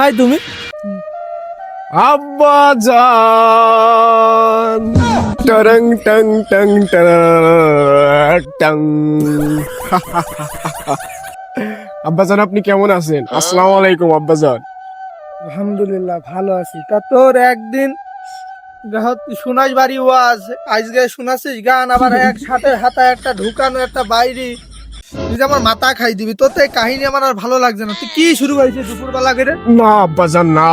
ভাই তুমি? আব্বা জান। টং টং টং। আব্বা জান আপনি কেমন আছেন? আসসালামু আলাইকুম আব্বা জান। আলহামদুলিল্লাহ ভালো আছি। তা তোর একদিন শোনাস বাড়ি ওয়াজ আজকে শোনাছিস? গান আবার এক সাথে হাতে একটা ঢুকানো একটা বাইরে। তুই আমার মাথা খাই দিবি, তোর তো এই কাহিনী আমার আর ভালো লাগছে না। তুই কি শুরু করেছিস দুপুরবেলা করে? না আব্বাজান না।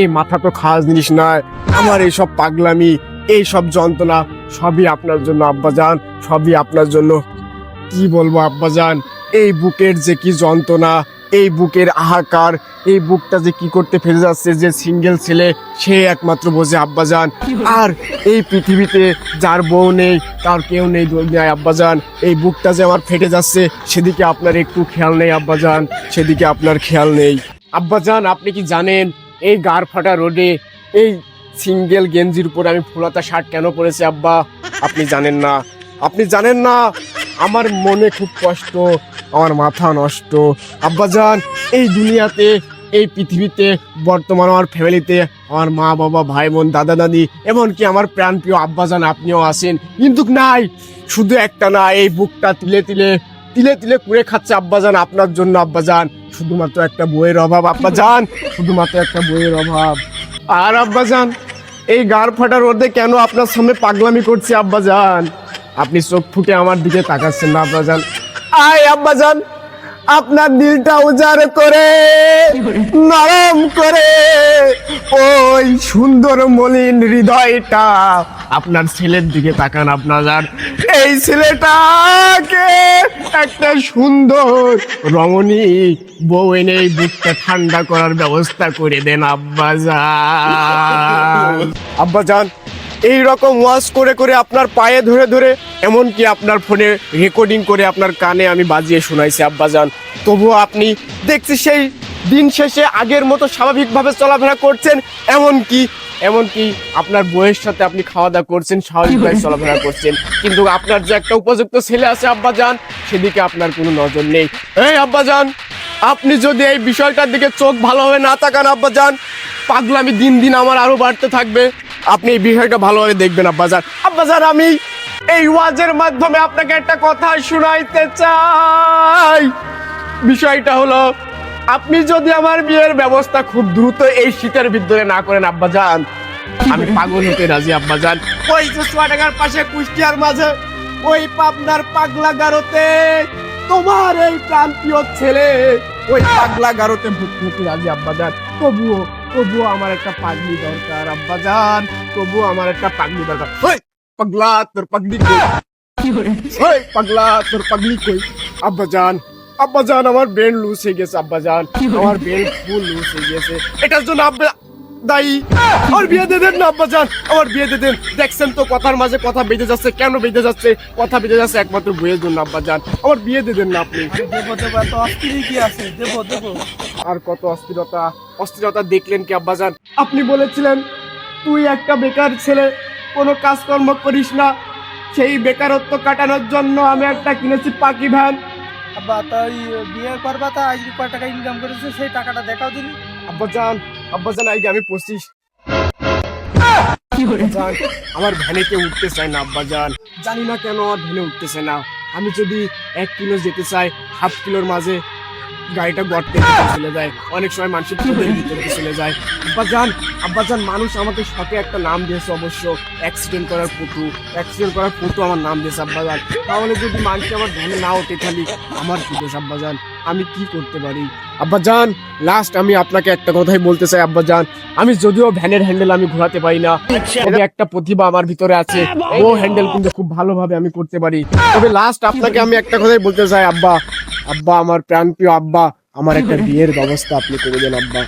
এই মাথা তো খাস জিনিস নয়। আমার এই সব পাগলামি, এই সব যন্ত্রণা, সবই আপনার জন্য আব্বাজান সবই আপনার জন্য। কি বলব আব্বাজান এই বুকের যে কি যন্ত্রণা এই বুকের আহাকার, এই বুকটা যে কি করতে ফেলে যাচ্ছে যে সিঙ্গেল ছেলে, সে একমাত্র বোঝে আব্বা জান আর এই পৃথিবীতে যার বউ নেই, তার কেউ নেই দুনিয়ায় আব্বা জান এই বুকটা যে আমার ফেটে যাচ্ছে, সেদিকে আপনার একটু খেয়াল নেই আব্বা জান সেদিকে আপনার খেয়াল নেই। আব্বা জান আপনি কি জানেন এই গার ফাটা রোডে এই সিঙ্গেল গেঞ্জির উপর আমি ফুলাতা শার্ট কেন পরেছি আব্বা? আপনি জানেন না। আপনি জানেন না আমার মনে খুব কষ্ট, আমার মাথা নষ্ট। আব্বা জান এই দুনিয়াতে, এই পৃথিবীতে, বর্তমান আমার ফ্যামিলিতে, আমার মা বাবা, ভাই বোন, দাদা দাদি, এমনকি আমার প্রাণপ্রিয় আব্বাজান, আপনিও আছেন। কিন্তু নাই, শুধু একটা না, এই বুকটা তিলে তিলে তিলে তিলে কুড়ে খাচ্ছে আব্বাজান, আপনার জন্য আব্বাজান। শুধুমাত্র একটা বইয়ের অভাব, আব্বাজান, শুধুমাত্র একটা বইয়ের অভাব। আর আব্বাজান, এই গার ফাটা রোদে কেন আপনার সামনে পাগলামি করছি আব্বাজান? আপনি চোখ ফুটে আমার দিকে তাকাচ্ছেন না আব্বাজান। আয় আব্বাজান আপনার দিলটা উজাড় করে নরম করে ওই সুন্দর মলিন হৃদয়টা আপনার ছেলের দিকে তাকান আপনার এই ছেলেটাকে একটা সুন্দর রমণী বউ এনে এই বুকটা ঠান্ডা করার ব্যবস্থা করে দেন আব্বাজান। আব্বাজান এই রকম ওয়াশ করে করে আপনার পায়ে ধরে ধরে, এমনকি আপনার ফোনে রেকর্ডিং করে আপনার কানে আমি বাজিয়ে শোনাইছি, আব্বাজান। তবুও আপনি দেখছি সেই দিন শেষে আগের মতো স্বাভাবিকভাবে চলাফেরা করছেন, এমনকি এমনকি আপনার বইয়ের সাথে আপনি খাওয়া দাওয়া করছেন, স্বাভাবিকভাবে চলাফেরা করছেন। কিন্তু আপনার যে একটা উপযুক্ত ছেলে আছে, আব্বাজান, সেদিকে আপনার কোনো নজর নেই। এই আব্বাজান, আপনি যদি এই বিষয়টার দিকে চোখ ভালোভাবে না তাকান, আব্বাজান, পাগলামি দিন দিন আমার আরও বাড়তে থাকবে। আপনি এই বিষয়টা ভালোভাবে দেখবেন আব্বাজান আব্বাজান আমি এই ওয়াজের মাধ্যমে আপনাকে একটা কথা শুনাইতে চাই। বিষয়টা হলো, আপনি যদি আমার বিয়ের ব্যবস্থা খুব দ্রুত এই শীতের ভিতরে না করেন আব্বাজান আমি পাগল হতে রাজি আব্বাজান ওই যে সোয়াডাঙ্গার পাশে, কুষ্টিয়ার মাঝে, ওই পাবনার পাগলা গারোতে তোমার এই প্রান্তীয় ছেলে, ওই পাগলা গারোতে ভুক্তি রাজি আব্বাজান তবুও তবুও আমার একটা পাগলি দরকার আব্বাজান তবুও আমার একটা পাগলি দরকার। ওই পাগলা তোর পাগলি কই? ওই পাগলা তোর পাগলি কই? আব্বাজান আব্বাজান আমার ব্রেন লুজ হয়ে গেছে আব্বাজান আমার ব্রেন ফুল লুজ হয়ে গেছে। এটার জন্য আব্বা দায়ী। আমার বিয়ে দিয়ে দেন না আব্বাজান আমার বিয়ে দিয়ে দেন। দেখছেন তো কথার মাঝে কথা বেঁধে যাচ্ছে। কেন বেঁধে যাচ্ছে? কথা বেঁধে যাচ্ছে একমাত্র বইয়ের জন্য আব্বাজান আমার বিয়ে দিয়ে দেন না আপনি। দেবো দেবো এত অস্থিরই কি আছে দেবো দেবো আর কত অস্থিরতা। অস্থিরতা দেখলেন কি আব্বাজান আপনি বলেছিলেন তুই একটা বেকার ছেলে কোনো কাজকর্ম করিস না। সেই বেকারত্ব কাটানোর জন্য আমি একটা কিনেছি পাখি ভ্যান। আব্বা তাই বিয়ে করবা তা আজকে কয় টাকা ইনকাম করেছে সেই টাকাটা দেখাও দিলি আব্বাজান আব্বাজান আজকে আমি পঁচিশ আমার ভ্যানে কেউ উঠতে চায় না আব্বাজান জানি না কেন আমার ভ্যানে উঠতে চায় না। আমি যদি এক কিলো যেতে চাই হাফ কিলোর মাঝে গাড়িটা ভিতরে চলে যায়। অনেক সময় মানুষের চোখের ভিতরে চলে যায়। আব্বাজান আব্বাজান মানুষ আমাকে শখে একটা নাম দিয়েছে অবশ্য অ্যাক্সিডেন্ট করার পটু অ্যাক্সিডেন্ট করার পটু আমার নাম দিয়েছে আব্বাজান। তাহলে যদি মানুষ আমার ভ্যানে না ওঠে খালি আমার কি দোষ আব্বাজান? আমি কি করতে পারি? আব্বাজান লাস্ট আমি আপনাকে একটা কথাই বলতে চাই আব্বাজান। আমি যদিও ভ্যানের হ্যান্ডেল আমি ঘোরাতে পারি না তবে একটা প্রতিভা আমার ভিতরে আছে। ও হ্যান্ডেল কিন্তু খুব ভালোভাবে আমি করতে পারি। তবে লাস্ট আপনাকে আমি একটা কথাই বলতে চাই আব্বা। আব্বা আমার প্রাণপ্রিয় আব্বা আমার একটা বিয়ের ব্যবস্থা আপনি করে দেন আব্বা।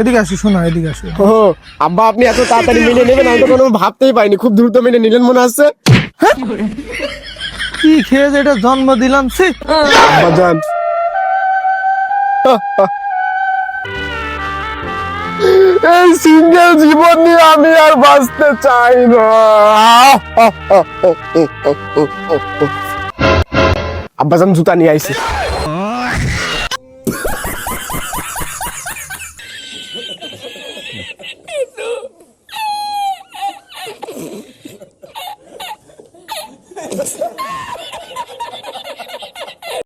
এদিকে আসো শোনো এদিকে আসো। ও আব্বা আপনি এত তাড়াতাড়ি মেনে নেবেন আমি তো কোনো ভাবতেই পাইনি খুব দ্রুত মেনে নিলেন মনে হচ্ছে। কি খেয়ে যে এটা জন্ম দিলাম সে আব্বাজান এই সিঙ্গেল জীবন নিয়ে আমি আর বাঁচতে চাই না। अब जूता नहीं आई Ha!